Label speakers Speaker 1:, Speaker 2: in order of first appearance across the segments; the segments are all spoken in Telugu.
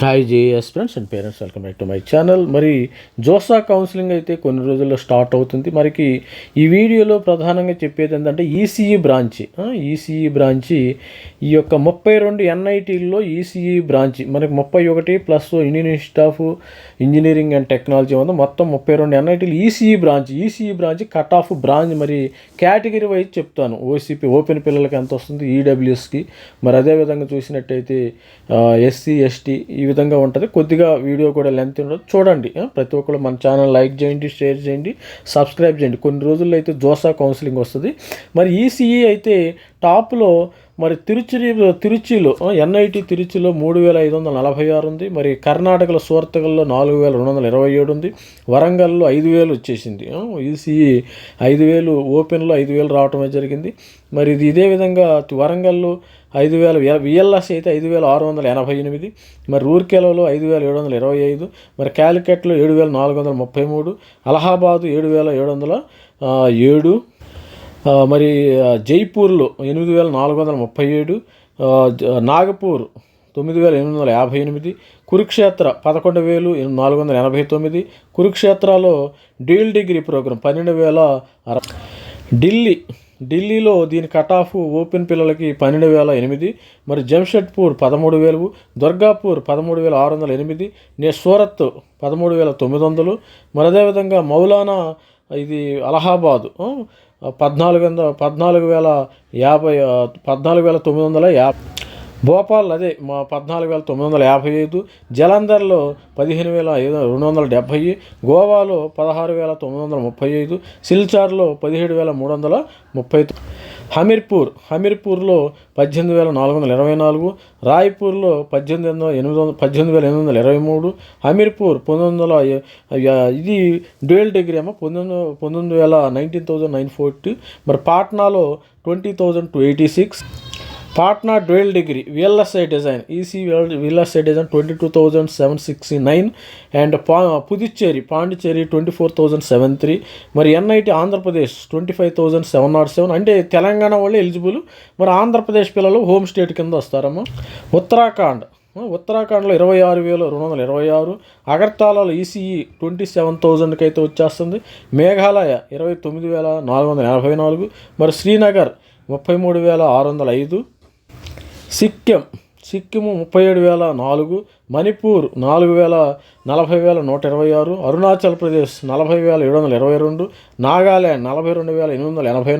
Speaker 1: Hi JS friends and parents welcome back to my channel. మరి జోసా కౌన్సిలింగ్ అయితే కొన్ని రోజుల్లో స్టార్ట్ అవుతుంది. మరికి ఈ వీడియోలో ప్రధానంగా చెప్పేది ఏంటంటే ఈసీఈ బ్రాంచ్. ఈసీఈ బ్రాంచి ఈ యొక్క ముప్పై రెండు ఎన్ఐటీల్లో ఈసీఈ బ్రాంచ్. మనకి ముప్పై ఒకటి plus Indian institute of engineering and technology ఉంది మొత్తం ముప్పై రెండు ఎన్ఐటీలు ECE branch. ECE branch cut off branch మరి కేటగిరీ వైజ్ చెప్తాను. ఓసీపీ ఓపెన్ పిల్లలకి ఎంత వస్తుంది? ఈడబ్ల్యూఎస్కి. మరి అదేవిధంగా చూసినట్టయితే ఎస్సీ ఎస్టీ విధంగా ఉంటుంది. కొద్దిగా వీడియో కూడా లెంత్ ఉండదు. చూడండి ప్రతి ఒక్కరు మన ఛానల్ లైక్ చేయండి షేర్ చేయండి సబ్స్క్రైబ్ చేయండి. కొన్ని రోజుల్లో అయితే జోసా కౌన్సిలింగ్ వస్తుంది. మరి ఈసీఈ అయితే టాప్లో మరి తిరుచి తిరుచిలో ఎన్ఐటి తిరుచిలో మూడు వేల ఐదు వందల నలభై ఆరు ఉంది. మరి కర్ణాటకలో సూర్తగల్లో నాలుగు వేల రెండు వందల ఇరవై ఏడు ఉంది. వరంగల్లో ఐదు వేలు వచ్చేసింది. ఈసీఈ ఐదు వేలు ఓపెన్లో ఐదు వేలు రావటమే జరిగింది. మరి ఇది ఇదే విధంగా వరంగల్లో ఐదు వేల విఎల్ఎస్ అయితే ఐదు వేల ఆరు వందల ఎనభై ఎనిమిది. మరి రూర్కెలలో ఐదు వేల ఏడు వందల ఇరవై ఐదు. మరి క్యాలికెట్లో ఏడు వేల నాలుగు వందల ముప్పై మూడు. అలహాబాదు ఏడు వేల ఏడు వందల ఏడు. మరి జైపూర్లో ఎనిమిది వేల నాలుగు వందల ముప్పై ఏడు నాగపూర్ తొమ్మిది వేల ఎనిమిది వందల యాభై ఎనిమిది కురుక్షేత్ర పదకొండు వేలు నాలుగు వందల ఎనభై తొమ్మిది కురుక్షేత్రలో డీల్ డిగ్రీ ప్రోగ్రాం పన్నెండు వేల అర ఢిల్లీ ఢిల్లీలో దీని కట్ ఆఫ్ ఓపెన్ పిల్లలకి పన్నెండు వేల ఎనిమిది మరి జంషెడ్పూర్ పదమూడు వేలు దుర్గాపూర్ పదమూడు వేల ఆరు వందల ఎనిమిది నే సూరత్ పదమూడు వేల తొమ్మిది వందలు మరి అదేవిధంగా మౌలానా ఇది అలహాబాదు పద్నాలుగు వందల పద్నాలుగు వేల యాభై పద్నాలుగు వేల తొమ్మిది వందల యాభై. భోపాల్ అదే మా పద్నాలుగు వేల తొమ్మిది వందల యాభై ఐదు. జలంధర్లో పదిహేను వేల ఐదు రెండు వందల డెబ్భై. గోవాలో పదహారు వేల తొమ్మిది వందల ముప్పై ఐదు. సిల్చార్లో పదిహేడు వేల మూడు వందల ముప్పై హమీర్పూర్ హమీర్పూర్లో పద్దెనిమిది వేల నాలుగు వందల ఇరవై నాలుగు రాయ్పూర్లో పద్దెనిమిది వందల ఎనిమిది వందల పద్దెనిమిది వేల ఎనిమిది వందల ఇరవై మూడు హమీర్పూర్ పంతొమ్మిది వందల ఇది డ్యూయల్ డిగ్రీ ఏమో పంతొమ్మిది పంతొమ్మిది వేల నైన్టీన్ థౌజండ్ నైన్ ఫోర్టీ మరి పాట్నాలో twenty thousand two eighty six Patna dual degree VLSI design EC VLSI design twenty two thousand seven sixty nine and పా Puducherry Pondicherry twenty four thousand seven three మరి NIT Andhra Pradesh twenty five thousand seven not seven అంటే తెలంగాణ వాళ్ళు ఎలిజిబుల్. మరి ఆంధ్రప్రదేశ్ పిల్లలు హోమ్ స్టేట్ కింద వస్తారమ్మా. ఉత్తరాఖండ్ ఉత్తరాఖండ్లో ఇరవై ఆరు వేల రెండు వందల ఇరవై ఆరు అగర్తాలలో ఈసీఈ ట్వంటీ సెవెన్ థౌజండ్కి అయితే వచ్చేస్తుంది. మేఘాలయ ఇరవై తొమ్మిది వేల నాలుగు వందల ఎనభై నాలుగు మరి శ్రీనగర్ ముప్పై మూడు వేల ఆరు వందల ఐదు సిక్కిం సిక్కిము ముప్పై ఏడు వేల నాలుగు మణిపూర్ నాలుగు వేల నలభై వేల నూట ఇరవై ఆరు అరుణాచల్ ప్రదేశ్ నలభై వేల ఏడు వందల ఇరవై రెండు నాగాల్యాండ్ నలభై రెండు వేల ఎనిమిది వందల ఎనభై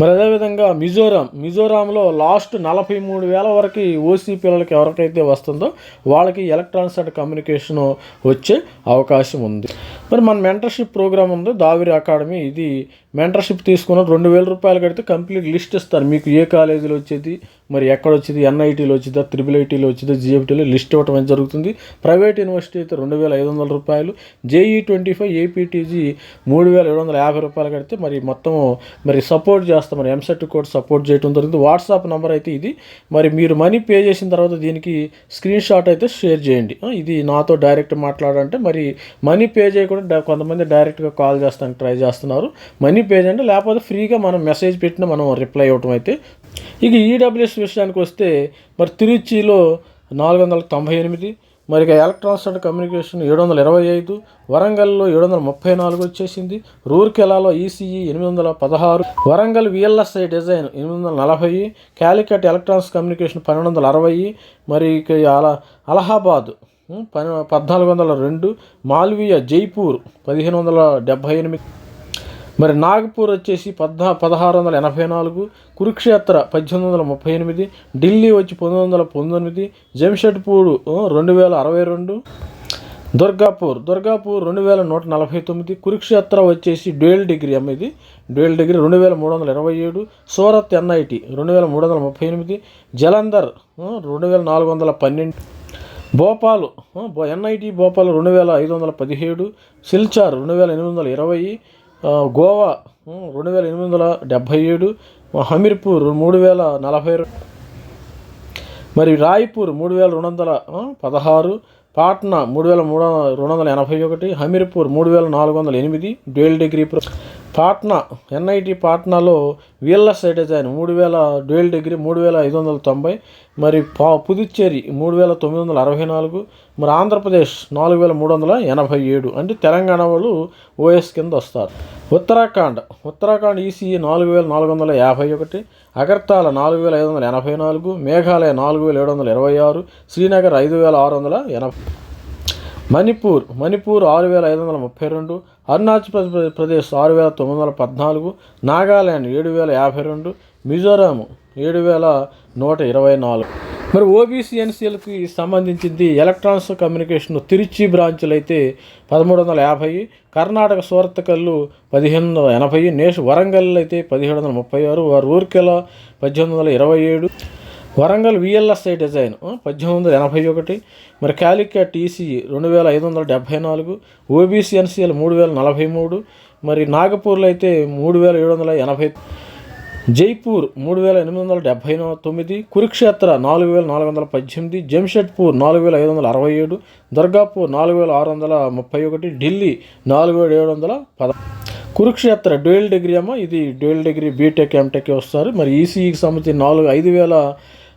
Speaker 1: మరి అదేవిధంగా మిజోరాం మిజోరాంలో లాస్ట్ నలభై మూడు వేల వరకు ఓసీ పిల్లలకి ఎవరికైతే వస్తుందో వాళ్ళకి ఎలక్ట్రానిక్స్ అండ్ కమ్యూనికేషన్ వచ్చే అవకాశం ఉంది. మరి మన మెంటర్షిప్ ప్రోగ్రామ్ ఉంది దావిరి అకాడమీ. ఇది మెంటర్షిప్ తీసుకున్న రెండు వేల రూపాయలు కడితే కంప్లీట్ లిస్ట్ ఇస్తారు మీకు ఏ కాలేజీలో వచ్చేది మరి ఎక్కడ వచ్చింది? ఎన్ఐటీలో వచ్చిందా? త్రిబుల్ ఐటీలో వచ్చిందా? జిఎఫ్టీలో లిస్ట్ ఇవ్వటం అనేది జరుగుతుంది. ప్రైవేట్ యూనివర్సిటీ అయితే రెండు వేల ఐదు వందల రూపాయలు జేఈ ట్వంటీ ఫైవ్ ఏపీటీజీ మూడు వేల ఏడు వందల యాభై రూపాయలు కడితే మరి మొత్తం మరి సపోర్ట్ చేస్తాం. మరి ఎంసెట్ కూడా సపోర్ట్ చేయడం జరుగుతుంది వాట్సాప్ నెంబర్ అయితే ఇది. మరి మీరు మనీ పే చేసిన తర్వాత దీనికి స్క్రీన్ షాట్ అయితే షేర్ చేయండి. ఇది నాతో డైరెక్ట్ మాట్లాడంటే మరి మనీ పే చేయకుండా కొంతమంది డైరెక్ట్గా కాల్ చేస్తానికి ట్రై చేస్తున్నారు. మనీ పే చేయండి. లేకపోతే ఫ్రీగా మనం మెసేజ్ పెట్టిన మనం రిప్లై ఇవ్వటం అయితే ఇక ఈడబ్ల్యూఎస్ విషయానికి వస్తే మరి తిరుచిలో నాలుగు వందల తొంభై ఎనిమిది మరి ఇక ఎలక్ట్రానిక్స్ అండ్ కమ్యూనికేషన్ ఏడు వందల ఇరవై ఐదు వరంగల్లో ఏడు వందల ముప్పై నాలుగు వచ్చేసింది రూర్కెలాలో ఈసీఈ ఎనిమిది వందల పదహారు వరంగల్ విఎల్ఎస్ఐ డిజైన్ ఎనిమిది వందల నలభై క్యాలికట్ ఎలక్ట్రానిక్స్ కమ్యూనికేషన్ పన్నెండు వందల అరవై మరి ఇక అలా అలహాబాద్ ఉం, పద్నాలుగు వందల రెండు మాల్వియా జైపూర్ పదిహేను వందల డెబ్భై ఎనిమిది. మరి నాగపూర్ వచ్చేసి పద్నా పదహారు వందల ఎనభై నాలుగు కురుక్షేత్ర పద్దెనిమిది వందల ముప్పై ఎనిమిది ఢిల్లీ వచ్చి పంతొమ్మిది వందల పంతొమ్మిది జంషెడ్పూర్ రెండు వేల అరవై రెండు దుర్గాపూర్ దుర్గాపూర్ రెండు వేల నూట నలభై తొమ్మిది కురుక్షేత్ర వచ్చేసి డ్యూయల్ డిగ్రీ అమ్మది డ్యూయల్ డిగ్రీ రెండు వేల మూడు వందల ఇరవై ఏడు సూరత్ ఎన్ఐటి రెండు వేల మూడు వందల ముప్పై ఎనిమిది జలంధర్ రెండు వేల నాలుగు వందల పన్నెండు భోపాల్ బో- ఎన్ఐటి భోపాల్ రెండు వేల ఐదు వందల పదిహేడు సిల్చార్ రెండు వేల ఎనిమిది వందల ఇరవై గోవా రెండు వేల ఎనిమిది వందల డెబ్భై ఏడు హమీర్పూర్ మూడు వేల నలభై మరి రాయ్పూర్ మూడు వేల రెండు వందల పదహారు పాట్నా మూడు వేల మూడు రెండు వందల ఎనభై ఒకటి హమీర్పూర్ మూడు వేల నాలుగు వందల ఎనిమిది dual degree pro Patna NIT పాట్నాలో VLS design మూడు వేల డ్యూయల్ డిగ్రీ మూడు వేల ఐదు వందల తొంభై మరి పా పుదుచ్చేరి మూడు వేల తొమ్మిది వందల అరవై నాలుగు మరి ఆంధ్రప్రదేశ్ నాలుగు వేల మూడు వందల ఎనభై ఏడు అంటే తెలంగాణ వాళ్ళు ఓఎస్ కింద వస్తారు. ఉత్తరాఖండ్ ఉత్తరాఖండ్ ఈసీఈ నాలుగు వేల నాలుగు వందల యాభై ఒకటి అగర్తాల నాలుగు వేల ఐదు వందల ఎనభై నాలుగు మేఘాలయ నాలుగు వేల ఏడు వందల ఇరవై ఆరు శ్రీనగర్ ఐదు వేల ఆరు వందల ఎనభై మణిపూర్ మణిపూర్ ఆరు వేల ఐదు వందల ముప్పై రెండు అరుణాచల్ ప్రదేశ్ ఆరు వేల తొమ్మిది వందల పద్నాలుగు నాగాల్యాండ్ ఏడు వేల యాభై రెండు మిజోరాం ఏడు వేల నూట ఇరవై నాలుగు. మరి ఓబీసీ ఎన్సీఎల్కి సంబంధించింది ఎలక్ట్రానిక్స్ కమ్యూనికేషన్ తిరుచి బ్రాంచ్లు అయితే పదమూడు వందల యాభై కర్ణాటక సూరత్కల్లు పదిహేను వందల ఎనభై నేష్ వరంగల్ అయితే పదిహేడు వందల ముప్పై ఆరు వారు ఊరికెల పద్దెనిమిది వందల ఇరవై ఏడు వరంగల్ విఎల్ఎస్ఐ డిజైన్ పద్దెనిమిది వందల ఎనభై ఒకటి. మరి క్యాలికట్ ఈసీఈ రెండు వేల ఐదు వందల డెబ్భై నాలుగు. ఓబీసీ ఎన్సీఎల్ మూడు వేల నలభై మూడు. మరి నాగపూర్లో అయితే మూడు వేల ఏడు వందల ఎనభై జైపూర్ మూడు వేల ఎనిమిది వందల డెబ్భై తొమ్మిది. కురుక్షేత్ర నాలుగు వేల నాలుగు వందల పద్దెనిమిది. జంషెడ్పూర్ నాలుగు వేల ఐదు వందల అరవై ఏడు. దుర్గాపూర్ నాలుగు వేల ఆరు వందల ముప్పై ఒకటి. ఢిల్లీ నాలుగు వేల ఏడు వందల పద కురుక్షేత్ర డ్యూయల్ డిగ్రీ అమ్మ ఇది డ్యూయల్ డిగ్రీ బీటెక్ ఎంటెక్ వస్తారు. మరి ఈసీఈకి సంబంధించి నాలుగు ఐదు వేల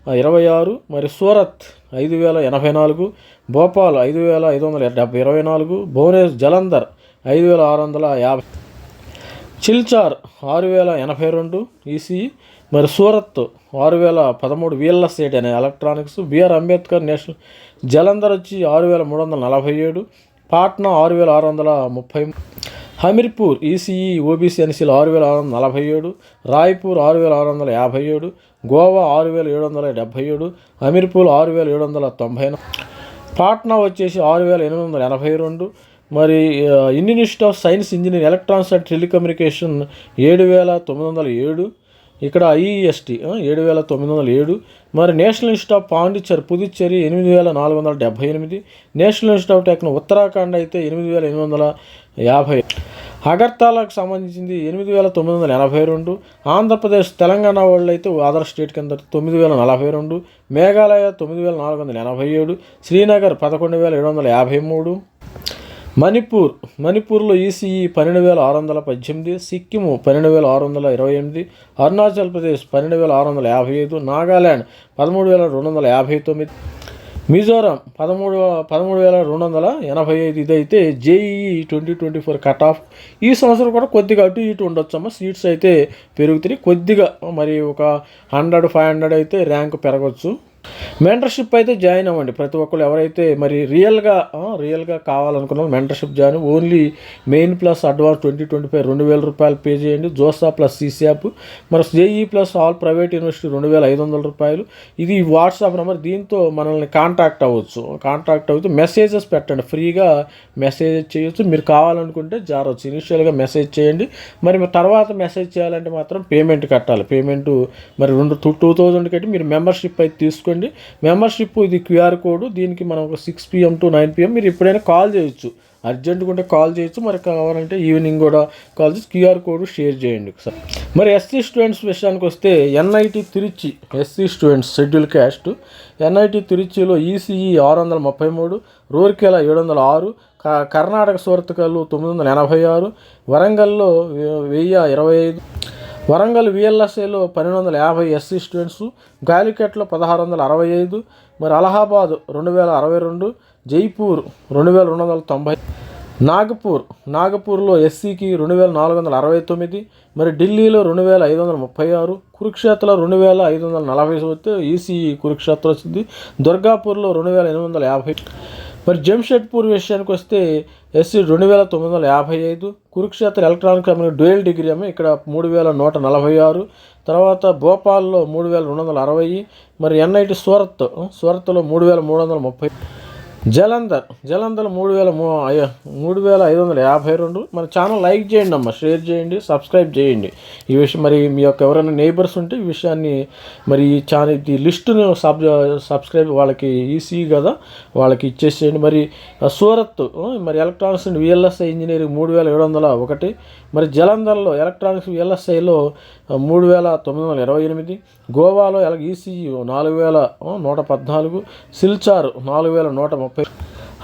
Speaker 1: ఇరవై ఆరు మరి సూరత్ ఐదు వేల ఎనభై నాలుగు భోపాల్ ఐదు వేల ఐదు వందల డెబ్బై ఇరవై నాలుగు భువనేశ్వర్ జలంధర్ ఐదు వేల ఆరు వందల యాభై. చిల్చార్ ఆరు వేల ఎనభై రెండు ఈసీ మరి సూరత్ ఆరు వేల పదమూడు వీళ్ళ స్టేట్ అనే electronics BR Ambedkar national Jalandhar వచ్చి ఆరు వేల మూడు వందల నలభై ఏడు పాట్నా ఆరు వేల ఆరు వందల ముప్పై హమీర్పూర్ ఈసీఈ ఓబీసీ ఎన్సీలు ఆరు వేల ఆరు వందల నలభై ఏడు రాయ్పూర్ ఆరు వేల ఆరు వందల యాభై ఏడు గోవా ఆరు వేల ఏడు వందల డెబ్భై ఏడు అమీర్పూల్ ఆరు వేల ఏడు వందల తొంభై పాట్నా వచ్చేసి ఆరు వేల ఎనిమిది వందల ఎనభై రెండు మరి ఆ, Indian institute of science engineer electronics and telecommunication ఏడు వేల తొమ్మిది వందల ఏడు ఇక్కడ ఐఈఎస్టీ ఏడు వేల తొమ్మిది వందల ఏడు మరి national institute of Pondicherry Puducherry ఎనిమిది వేల నాలుగు వందల డెబ్బై ఎనిమిది national institute of techno Uttarakhand అయితే ఎనిమిది వేల ఎనిమిది వందల యాభై అగర్తాలకు సంబంధించింది ఎనిమిది వేల తొమ్మిది వందల ఎనభై రెండు ఆంధ్రప్రదేశ్ తెలంగాణ వాళ్ళు అయితే అదర్ స్టేట్ కింద తొమ్మిది వేల నలభై రెండు మేఘాలయ తొమ్మిది వేల నాలుగు వందల ఎనభై ఏడు శ్రీనగర్ పదకొండు వేల ఏడు వందల యాభై మూడు మణిపూర్ మణిపూర్లో ఈసీఈ పన్నెండు వేల ఆరు వందల పద్దెనిమిది సిక్కిము పన్నెండు వేల ఆరు వందల ఇరవై ఎనిమిది అరుణాచల్ ప్రదేశ్ పన్నెండు వేల ఆరు వందల యాభై ఐదు నాగాల్యాండ్ పదమూడు వేల రెండు వందల యాభై తొమ్మిది మిజోరాం పదమూడు పదమూడు వేల రెండు వందల ఎనభై ఐదు ఇదైతే JEE twenty twenty four cut off. ఈ సంవత్సరం కూడా కొద్దిగా అటు ఇటు ఉండొచ్చమ్మా. సీట్స్ అయితే పెరుగుతాయి కొద్దిగా మరి ఒక హండ్రెడ్ ఫైవ్ హండ్రెడ్ అయితే ర్యాంక్ పెరగవచ్చు మెంటర్షిప్ అయితే జాయిన్ అవ్వండి. ప్రతి ఒక్కరు ఎవరైతే మరి రియల్గా రియల్గా కావాలనుకున్నాం mentorship join only main plus advance twenty twenty five రెండు వేల రూపాయలు పే చేయండి. జోసా ప్లస్ సీసీఆప్ మరి JEE plus all private university రెండు వేల ఐదు వందల రూపాయలు. ఇది వాట్సాప్ నెంబర్. దీంతో మనల్ని కాంటాక్ట్ అవ్వచ్చు. కాంటాక్ట్ అవుతూ మెసేజెస్ పెట్టండి. ఫ్రీగా మెసేజ్ చేయొచ్చు. మీరు కావాలనుకుంటే జారవచ్చు ఇనిషియల్గా మెసేజ్ చేయండి. మరి తర్వాత మెసేజ్ చేయాలంటే మాత్రం పేమెంట్ కట్టాలి. పేమెంట్ మరి రెండు టూ టూ థౌజండ్ కట్టి మీరు మెంబర్షిప్ అయితే తీసుకోండి. మెంబర్షిప్ ఇది క్యూఆర్ కోడ్ దీనికి మనం ఒక six PM to nine PM మీరు ఎప్పుడైనా కాల్ చేయొచ్చు. అర్జెంటుగా ఉంటే కాల్ చేయొచ్చు మరి కావాలంటే ఈవినింగ్ కూడా కాల్ చేసి క్యూఆర్ కోడ్ షేర్ చేయండి ఒకసారి. మరి ఎస్సీ స్టూడెంట్స్ విషయానికి వస్తే NIT Tiruchi SC students scheduled caste NIT తిరుచిలో ECE ఆరు వందల ముప్పై మూడు రూర్కెల ఏడు వందల ఆరు క- కర్ణాటక సూరత్కల్లు తొమ్మిది వందల ఎనభై ఆరు వరంగల్లో వెయ్యి ఇరవై ఐదు వరంగల్ విఎల్ఎస్ఏలో పన్నెండు వందల యాభై ఎస్సీ స్టూడెంట్స్ గాలికెట్లో పదహారు వందల అరవై ఐదు మరి అలహాబాద్ రెండు వేల అరవై రెండు జైపూర్ రెండు వేల రెండు వందల తొంభై నాగపూర్ నాగపూర్లో ఎస్సీకి రెండు వేల నాలుగు వందల అరవై తొమ్మిది మరి ఢిల్లీలో రెండు వేల ఐదు వందల ముప్పై ఆరు కురుక్షేత్రలో రెండు వేల ఐదు వందల నలభై వస్తే ఈసీఈ కురుక్షేత్ర వచ్చింది దుర్గాపూర్లో రెండు వేల ఎనిమిది వందల యాభై మరి జంషెడ్పూర్ విషయానికి వస్తే ఎస్సీ రెండు వేల తొమ్మిది వందల యాభై ఐదు Kurukshetra electronic company dual degree ఏమో ఇక్కడ మూడు వేల నూట నలభై ఆరు తర్వాత భోపాల్లో మూడు వేల రెండు వందల అరవై మరి ఎన్ఐటి సూరత్ సూరత్లో మూడు వేల మూడు వందల ముప్పై జలంధర్ జలంధర్ మూడు వేల మూ మూడు వేల ఐదు వందల యాభై రెండు. మన ఛానల్ లైక్ చేయండి అమ్మ షేర్ చేయండి సబ్స్క్రైబ్ చేయండి. ఈ విషయం మరి మీ యొక్క ఎవరైనా నేబర్స్ ఉంటే ఈ విషయాన్ని మరి ఈ ఛానల్ ఈ లిస్టును సబ్ సబ్స్క్రైబ్ వాళ్ళకి ఈసీ కదా వాళ్ళకి ఇచ్చేసేయండి. మరి సూరత్ మరి ఎలక్ట్రానిక్స్ అండ్ విఎల్ఎస్ఐ ఇంజనీరింగ్ మూడు వేల ఏడు వందల ఒకటి మరి జలంధర్లో ఎలక్ట్రానిక్స్ ఎల్ఎస్ఐలో మూడు వేల తొమ్మిది వందల ఇరవై ఎనిమిది గోవాలో ఎల ఈసీయు నాలుగు వేల నూట పద్నాలుగు సిల్చార్ నాలుగు వేల నూట ముప్పై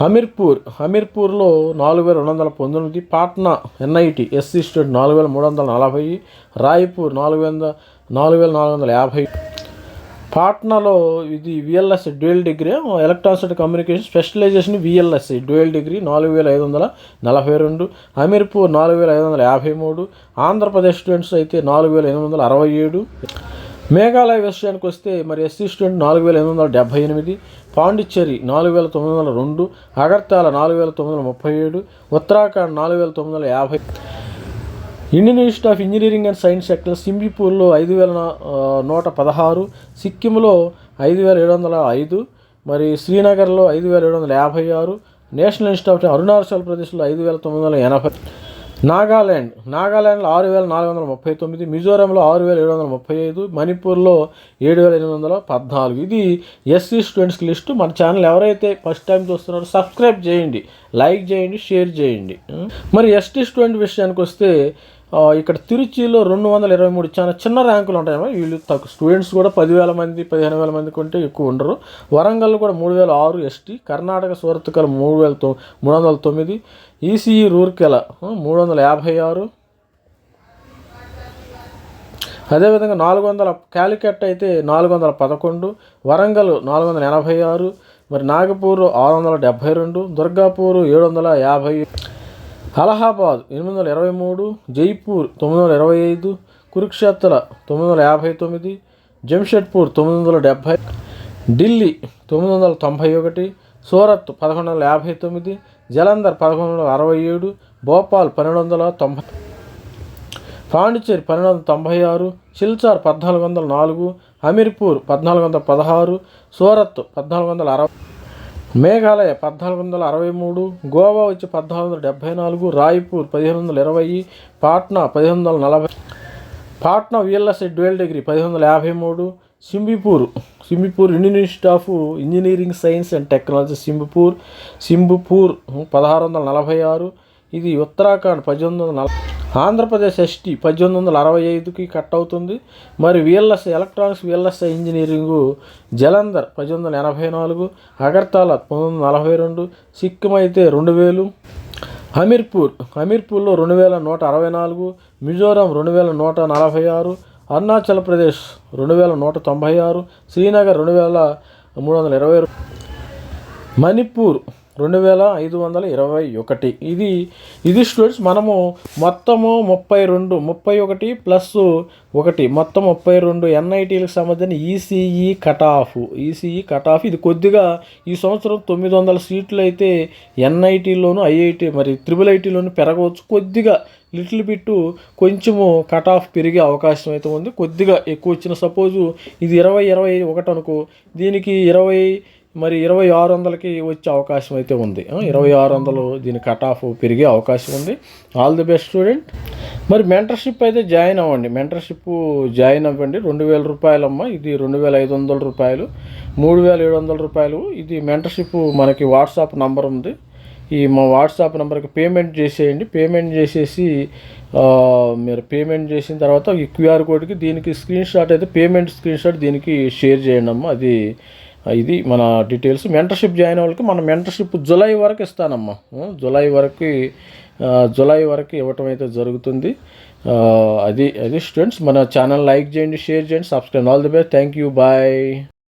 Speaker 1: హమీర్పూర్ హమీర్పూర్లో నాలుగు వేల రెండు వందల పంతొమ్మిది పాట్నా ఎన్ఐటి ఎస్సీ స్టూడెంట్ నాలుగు వేల మూడు వందల నలభై రాయ్పూర్ నాలుగు వందల నాలుగు వేల నాలుగు వందల యాభై. పాట్నాలో ఇది VLSI dual degree electronics and communication specialization VLSI dual degree నాలుగు వేల ఐదు వందల నలభై రెండు హమీర్పూర్ నాలుగు వేల ఐదు వందల యాభై మూడు ఆంధ్రప్రదేశ్ స్టూడెంట్స్ అయితే నాలుగు వేల ఎనిమిది వందల అరవై ఏడు మేఘాలయ విషయానికి వస్తే మరి ఎస్సీ స్టూడెంట్ నాలుగు వేల ఎనిమిది వందల డెబ్బై ఎనిమిది పాండిచ్చేరి నాలుగు వేల తొమ్మిది వందల రెండు అగర్తాల నాలుగు వేల తొమ్మిది వందల ముప్పై ఏడు ఉత్తరాఖండ్ నాలుగు వేల తొమ్మిది వందల యాభై Indian institute of engineering and science sector సింబిపూర్లో ఐదు వేల నూట పదహారు సిక్కింలో ఐదు వేల ఏడు వందల ఐదు మరి శ్రీనగర్లో ఐదు వేల ఏడు వందల యాభై ఆరు నేషనల్ ఇన్స్టిట్యూట్ ఆఫ్ అరుణాచల్ ప్రదేశ్లో ఐదు వేల తొమ్మిది వందల ఎనభై నాగాల్యాండ్ నాగాల్యాండ్లో ఆరు వేల నాలుగు వందల ముప్పై తొమ్మిది మిజోరంలో ఆరు వేల ఏడు వందల ముప్పై ఐదు మణిపూర్లో ఏడు వేల ఎనిమిది వందల పద్నాలుగు. ఇది ఎస్సీ స్టూడెంట్స్కి లిస్టు. మన ఛానల్ ఎవరైతే ఫస్ట్ టైం చూస్తున్నారో సబ్స్క్రైబ్ చేయండి లైక్ చేయండి షేర్ చేయండి. మరి ఎస్టీ స్టూడెంట్ విషయానికి వస్తే ఇక్కడ తిరుచిలో రెండు వందల ఇరవై మూడు చాలా చిన్న ర్యాంకులు ఉంటాయమ్మా. వీళ్ళు తక్కువ స్టూడెంట్స్ కూడా పదివేల మంది పదిహేను వేల మంది కొంటే ఎక్కువ ఉండరు. వరంగల్ కూడా మూడు వేల ఆరు ఎస్టీ కర్ణాటక సూరత్కల్ మూడు వేల తొ మూడు వందల తొమ్మిది ఈసీఈ రూర్కెల మూడు వందల యాభై ఆరు. అదేవిధంగా నాలుగు వందల క్యాలికట్ అయితే నాలుగు వందల పదకొండు వరంగల్ నాలుగు వందల ఎనభై ఆరు మరి నాగపూర్ ఆరు వందల డెబ్భై రెండు దుర్గాపూర్ ఏడు వందల యాభై అలహాబాద్ ఎనిమిది వందల ఇరవై మూడు జైపూర్ తొమ్మిది వందల ఇరవై ఐదు కురుక్షేత్ర తొమ్మిది వందల యాభై తొమ్మిది జంషెడ్పూర్ తొమ్మిది వందల డెబ్భై ఢిల్లీ తొమ్మిది వందల తొంభై ఒకటి సూరత్ పదకొండు వందల యాభై తొమ్మిది జలంధర్ పదకొండు వందల అరవై ఏడు భోపాల్ పన్నెండు వందల తొంభై పాండిచేరి పన్నెండు వందల తొంభై ఆరు సిల్చార్ పద్నాలుగు వందల నాలుగు హమీర్పూర్ పద్నాలుగు వందల పదహారు సూరత్ పద్నాలుగు వందల అరవై మేఘాలయ పద్నాలుగు వందల అరవై మూడు గోవా వచ్చి పద్నాలుగు వందల డెబ్భై నాలుగు రాయ్పూర్ పదిహేను వందల ఇరవై పాట్నా పదిహేను వందల నలభై పాట్నా విఎల్ఎస్ఐ డ్యూయల్ డిగ్రీ పదిహేను వందల యాభై మూడు Shibpur Shibpur university institute of engineering science and technology Shibpur Shibpur పదహారు వందల నలభై ఆరు ఇది ఉత్తరాఖండ్ పద్దెనిమిది వందల నలభై ఆంధ్రప్రదేశ్ ఎస్టీ పద్దెనిమిది వందల అరవై ఐదుకి కట్ అవుతుంది. మరి VLSI electronics VLSI engineering Jalandhar పద్దెనిమిది వందల ఎనభై నాలుగు అగర్తాల పంతొమ్మిది వందల నలభై రెండు సిక్కిం అయితే రెండు వేలు హమీర్పూర్ హమీర్పూర్లో రెండు వేల నూట అరవై నాలుగు మిజోరాం రెండు వేల నూట నలభై ఆరు అరుణాచల్ ప్రదేశ్ రెండు వేల నూట తొంభై ఆరు శ్రీనగర్ రెండు వేల మూడు వందల ఇరవై మణిపూర్ రెండు వేల ఐదు వందల ఇరవై ఒకటి. ఇది ఇది స్టూడెంట్స్ మనము మొత్తము ముప్పై రెండు ముప్పై ఒకటి ప్లస్ ఒకటి. మొత్తం ముప్పై రెండు ఎన్ఐటీలకు సంబంధించిన ECE cut off ECE cut off ఇది కొద్దిగా ఈ సంవత్సరం తొమ్మిది వందల సీట్లు అయితే ఎన్ఐటీలోను ఐఐటి మరి త్రిబుల్ ఐటీలోను పెరగవచ్చు. కొద్దిగా లిటిల్ బిట్టు కొంచెము కట్ ఆఫ్ పెరిగే అవకాశం అయితే ఉంది. కొద్దిగా ఎక్కువ వచ్చిన సపోజు ఇది ఇరవై ఇరవై ఒకటి అనుకో. దీనికి ఇరవై మరి ఇరవై ఆరు వందలకి వచ్చే అవకాశం అయితే ఉంది. ఇరవై ఆరు వందలు దీని కట్ ఆఫ్ పెరిగే అవకాశం ఉంది. ఆల్ ది బెస్ట్ స్టూడెంట్ మరి మెంటర్షిప్ అయితే జాయిన్ అవ్వండి. మెంటర్షిప్ జాయిన్ అవ్వండి. రెండు వేల రూపాయలమ్మ ఇది రెండు వేల ఐదు వందల రూపాయలు. మూడు వేల ఏడు వందల రూపాయలు. ఇది మెంటర్షిప్ మనకి వాట్సాప్ నంబర్ ఉంది. ఈ మా వాట్సాప్ నెంబర్కి పేమెంట్ చేసేయండి. పేమెంట్ చేసేసి మీరు పేమెంట్ చేసిన తర్వాత ఈ క్యూఆర్ కోడ్కి దీనికి స్క్రీన్ షాట్ అయితే పేమెంట్ స్క్రీన్ షాట్ దీనికి షేర్ చేయండి అమ్మ. అది ఇది మన డీటెయిల్స్ మెంటర్షిప్ జాయిన్ వాళ్ళకి మన మెంటర్షిప్ జూలై వరకు ఇస్తానమ్మా. జులై వరకు జులై వరకు ఇవ్వటం అయితే జరుగుతుంది. అది అది స్టూడెంట్స్ మన ఛానల్ లైక్ చేయండి షేర్ చేయండి subscribe all the best thank you bye